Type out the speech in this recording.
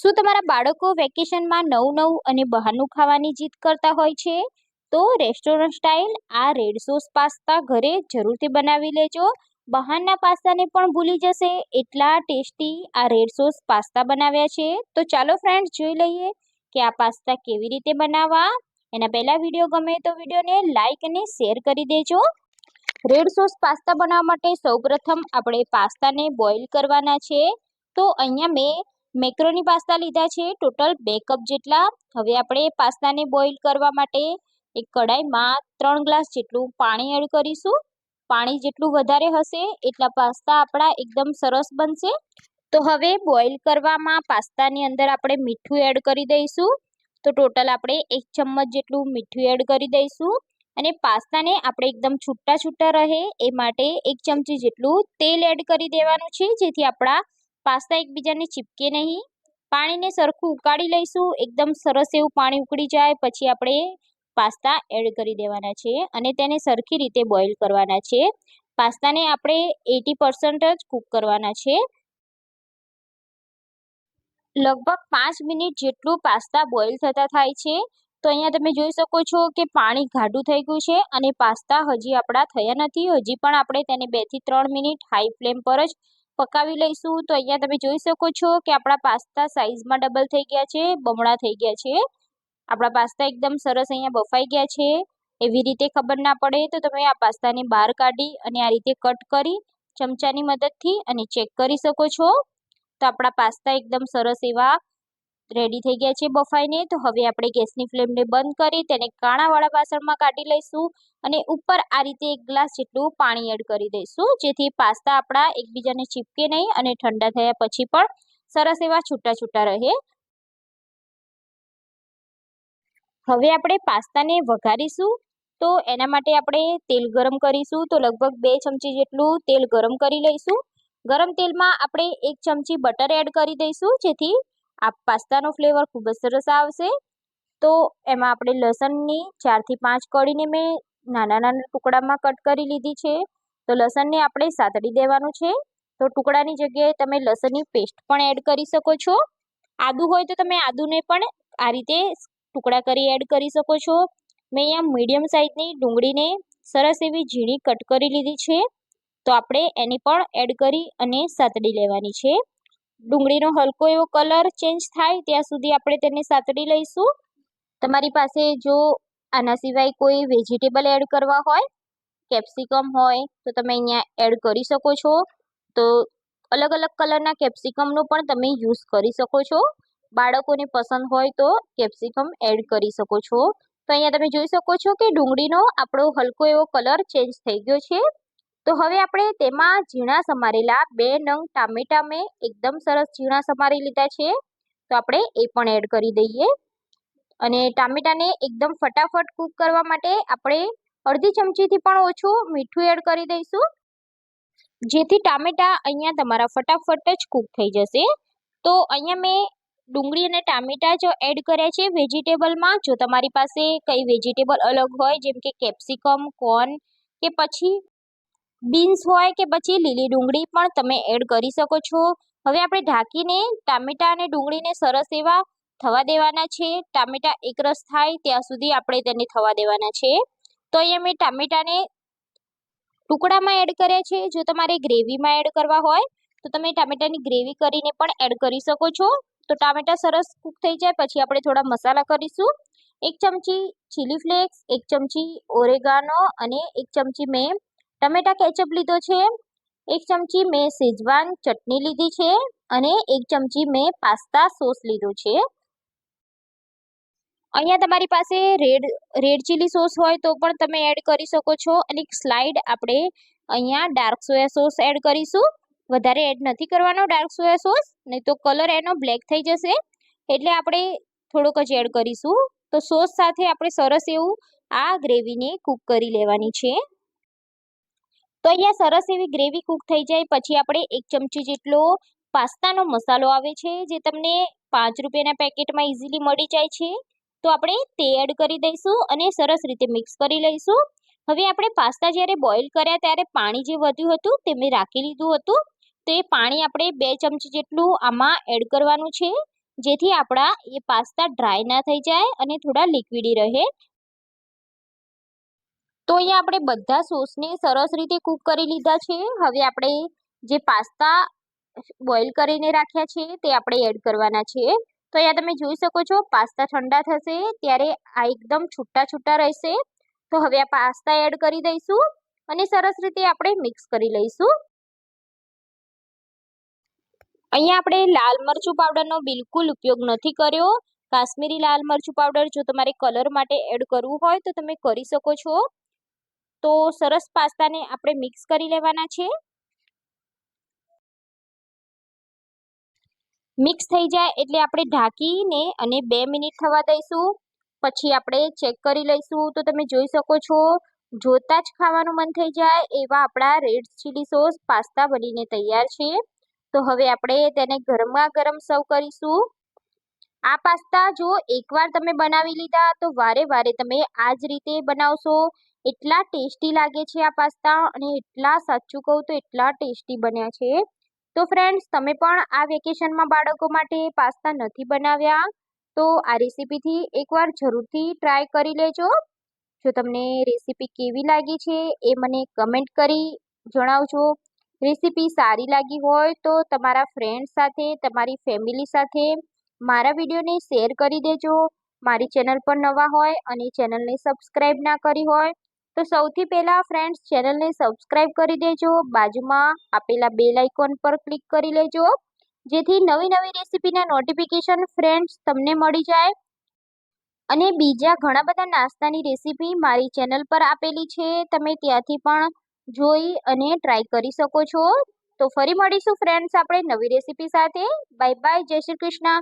શું તમારા બાળકો વેકેશનમાં નવું નવું અને બહારનું ખાવાની જીદ કરતા હોય છે? તો રેસ્ટોરન્ટ સ્ટાઇલ આ રેડ સોસ પાસ્તા ઘરે જરૂરથી બનાવી લેજો. બહારના પાસ્તાને પણ ભૂલી જશે. એટલા ટેસ્ટી આ રેડ સોસ પાસ્તા બનાવ્યા છે. તો ચાલો ફ્રેન્ડ્સ જોઈ લઈએ કે આ પાસ્તા કેવી રીતે બનાવવા. એના પહેલાં વીડિયો ગમે તો વિડીયોને લાઇક અને શેર કરી દેજો. રેડ સોસ પાસ્તા બનાવવા માટે સૌપ્રથમ આપણે પાસ્તાને બોઇલ કરવાના છે. તો અહીંયા મેં મેક્રોની પાસ્તા લીધા છે. ટોટલ બે કપ જેટલા. હવે આપણે પાસ્તાને બોઇલ કરવા માટે એક કડાઈમાં ત્રણ ગ્લાસ જેટલું પાણી એડ કરીશું. પાણી જેટલું વધારે હશે એટલા પાસ્તા આપણા એકદમ સરસ બનશે. તો હવે બોઇલ કરવામાં પાસ્તાની અંદર આપણે મીઠું એડ કરી દઈશું. તો ટોટલ આપણે એક ચમચ જેટલું મીઠું એડ કરી દઈશું. અને પાસ્તાને આપણે એકદમ છૂટા છૂટા રહે એ માટે એક ચમચી જેટલું તેલ એડ કરી દેવાનું છે. જેથી આપણા પાસ્તા એકબીજાને ચીપકે નહીં. પાણીને સરખું ઉકાળી લઈશું. એકદમ સરસ એવું પાણી ઉકળી જાય. પછી આપણે પાસ્તા એડ કરી દેવાના છે અને તેને સરખી રીતે બોઇલ કરવાના છે. પાસ્તાને આપણે એટી જ કૂક કરવાના છે. લગભગ પાંચ મિનિટ જેટલું પાસ્તા બોઇલ થતા થાય છે. તો અહીંયા તમે જોઈ શકો છો કે પાણી ઘાટું થઈ ગયું છે અને પાસ્તા હજી આપણા થયા નથી. હજી પણ આપણે તેને બેથી ત્રણ મિનિટ હાઈ ફ્લેમ પર જ પકાવી લઈશું. તો અહીંયા તમે જોઈ શકો છો કે આપણા પાસ્તા સાઇઝમાં ડબલ થઈ ગયા છે, બમણા થઈ ગયા છે. આપણા પાસ્તા એકદમ સરસ અહીંયા બફાઈ ગયા છે. એવી રીતે ખબર ના પડે તો તમે આ પાસ્તાને બહાર કાઢી અને આ રીતે કટ કરી ચમચાની મદદથી અને ચેક કરી શકો છો. તો આપણા પાસ્તા એકદમ સરસ એવા રેડી થઈ ગયા છે બફાઈને. તો હવે આપણે ગેસની ફ્લેમને બંધ કરી તેને કાણાવાળા વાસણમાં કાઢી લઈશું અને ઉપર આ રીતે એક ગ્લાસ જેટલું પાણી એડ કરી દઈશું. જેથી પાસ્તા આપણા એકબીજાને ચીપકે નહીં અને ઠંડા થયા પછી પણ સરસ એવા છૂટા છૂટા રહે. હવે આપણે પાસ્તાને વઘારીશું. તો એના માટે આપણે તેલ ગરમ કરીશું. તો લગભગ બે ચમચી જેટલું તેલ ગરમ કરી લઈશું. ગરમ તેલમાં આપણે એક ચમચી બટર એડ કરી દઈશું. જેથી આ પાસ્તાનો ફ્લેવર ખૂબ જ સરસ આવશે. તો એમાં આપણે લસણની ચારથી પાંચ કળીને મેં નાના નાના ટુકડામાં કટ કરી લીધી છે. તો લસણને આપણે સાતડી દેવાનું છે. તો ટુકડાની જગ્યાએ તમે લસણની પેસ્ટ પણ એડ કરી શકો છો. આદું હોય તો તમે આદુને પણ આ રીતે ટુકડા કરી એડ કરી શકો છો. મેં અહીંયા મીડિયમ સાઇઝની ડુંગળીને સરસ એવી ઝીણી કટ કરી લીધી છે. તો આપણે એની પણ એડ કરી અને સાતડી લેવાની છે. ડુંગળીનો હલકો એવો કલર ચેન્જ થાય, ત્યાં સુધી આપણે તેને સાતડી લઈશું. તમારી પાસે જો આના સિવાય કોઈ વેજીટેબલ એડ કરવા હોય, કેપ્સિકમ હોય, તો તમે અહીંયા એડ કરી શકો છો. તો અલગ અલગ કલરના કેપ્સિકમનો પણ તમે યુઝ કરી શકો છો. બાળકોને પસંદ હોય તો કેપ્સિકમ એડ કરી શકો છો. તો અહીંયા તમે જોઈ શકો છો કે ડુંગળીનો આપણો હલકો એવો કલર ચેન્જ થઈ ગયો છે. તો હવે આપણે તેમાં ઝીણા સમારેલા બે નંગ ટામેટા મેં એકદમ સરસ ઝીણા સમારી લીધા છે. તો આપણે એ પણ એડ કરી દઈએ. અને ટામેટાને એકદમ ફટાફટ કૂક કરવા માટે આપણે અડધી ચમચીથી પણ ઓછું મીઠું એડ કરી દઈશું. જેથી ટામેટા અહીંયા તમારા ફટાફટ જ કૂક થઈ જશે. તો અહીંયા મેં ડુંગળી અને ટામેટા જ એડ કર્યા છે વેજીટેબલમાં. જો તમારી પાસે કઈ વેજીટેબલ અલગ હોય, જેમ કે કેપ્સિકમ, કોર્ન કે પછી બીન્સ હોય કે પછી લીલી ડુંગળી પણ તમે એડ કરી શકો છો. હવે આપણે ઢાંકીને ટામેટા અને ડુંગળીને સરસ એવા થવા દેવાના છે. ટામેટા એકરસ થાય ત્યાં સુધી આપણે તેને થવા દેવાના છે. તો અહીંયા મેં ટામેટાને ટુકડામાં એડ કર્યા છે. જો તમારે ગ્રેવીમાં એડ કરવા હોય, તો તમે ટામેટાની ગ્રેવી કરીને પણ એડ કરી શકો છો. તો ટામેટા સરસ કૂક થઈ જાય, પછી આપણે થોડા મસાલા કરીશું. એક ચમચી ચીલી ફ્લેક્સ, એક ચમચી ઓરેગાનો અને એક ચમચી મેં ટમેટા કેચઅપ લીધો છે. એક ચમચી મેં શેજવાન ચટણી લીધી છે અને એક ચમચી મેં પાસ્તા સોસ લીધો છે. અહીંયા તમારી પાસે રેડ રેડ ચીલી સોસ હોય તો પણ તમે એડ કરી શકો છો અને સ્લાઇડ આપણે અહીંયા ડાર્ક સોયા સોસ એડ કરીશું. વધારે એડ નથી કરવાનો ડાર્ક સોયા સોસ, નહીં તો કલર એનો બ્લેક થઈ જશે. એટલે આપણે થોડોક જ એડ કરીશું. તો સોસ સાથે આપણે સરસ એવું આ ગ્રેવીને કૂક કરી લેવાની છે. તો અહીંયા સરસ એવી ગ્રેવી કૂક થઈ જાય. પછી આપણે એક ચમચી જેટલો પાસ્તાનો મસાલો આવે છે, જે તમને પાંચ રૂપિયાના પેકેટમાં ઇઝીલી મળી જાય છે. તો આપણે તે એડ કરી દઈશું અને સરસ રીતે મિક્સ કરી લઈશું. હવે આપણે પાસ્તા જ્યારે બોઇલ કર્યા ત્યારે પાણી જે વધ્યું હતું તે મેં રાખી લીધું હતું. તો એ પાણી આપણે બે ચમચી જેટલું આમાં એડ કરવાનું છે, જેથી આપણા એ પાસ્તા ડ્રાય ના થઈ જાય અને થોડા લિક્વિડી રહે. તો અહીંયા આપણે બધા સોસને સરસ રીતે કૂક કરી લીધા છે. હવે આપણે જે પાસ્તા બોઇલ કરીને રાખ્યા છે તે આપણે એડ કરવાના છે. તો અહીંયા તમે જોઈ શકો છો પાસ્તા ઠંડા થશે, ત્યારે આ એકદમ છૂટા છૂટા રહેશે. તો હવે આ પાસ્તા એડ કરી દઈશું અને સરસ રીતે આપણે મિક્સ કરી લઈશું. અહીંયા આપણે લાલ મરચું પાવડરનો બિલકુલ ઉપયોગ નથી કર્યો. કાશ્મીરી લાલ મરચું પાવડર જો તમારે કલર માટે એડ કરવું હોય તો તમે કરી શકો છો. તો સરસ પાસ્તાને આપણે મિક્સ કરી લેવાના છે. મિક્સ થઈ જાય એટલે આપણે ઢાંકીને અને બે મિનિટ થવા દઈશું. પછી આપણે ચેક કરી લઈશું. તો તમે જોઈ શકો છો, જોતાં જ ખાવાનું મન થઈ જાય એવા આપણા રેડ ચીલી સોસ પાસ્તા બનીને તૈયાર છે. તો હવે આપણે તેને ગરમા ગરમ સર્વ કરીશું. આ પાસ્તા જો એકવાર તમે બનાવી લીધા તો વારે વારે તમે આ જ રીતે બનાવશો. એટલા ટેસ્ટી લાગે છે આ પાસ્તા અને એટલા સાચું કહું તો એટલા ટેસ્ટી બન્યા છે. તો ફ્રેન્ડ્સ તમે પણ આ વેકેશનમાં બાળકો માટે પાસ્તા નથી બનાવ્યા? તો આ રેસીપીથી એકવાર જરૂરથી ટ્રાય કરી લેજો. જો તમને રેસીપી કેવી લાગી છે એ મને કમેન્ટ કરી જણાવજો. રેસીપી સારી લાગી હોય તો તમારા ફ્રેન્ડ સાથે, તમારી ફેમિલી સાથે મારા વિડીયોને શેર કરી દેજો. મારી ચેનલ પર નવા હોય અને ચેનલને સબસ્ક્રાઈબ ના કરી હોય તો સૌથી પહેલાં ફ્રેન્ડ્સ ચેનલને સબસ્ક્રાઈબ કરી દેજો. બાજુમાં આપેલા બેલ આઇકોન પર ક્લિક કરી લેજો. જેથી નવી નવી રેસીપીના નોટિફિકેશન ફ્રેન્ડ્સ તમને મળી જાય. અને બીજા ઘણા બધા નાસ્તાની રેસીપી મારી ચેનલ પર આપેલી છે. તમે ત્યાંથી પણ જોઈ અને ટ્રાય કરી શકો છો. તો ફરી મળીશું ફ્રેન્ડ્સ આપણે નવી રેસીપી સાથે. બાય બાય જય શ્રી કૃષ્ણ.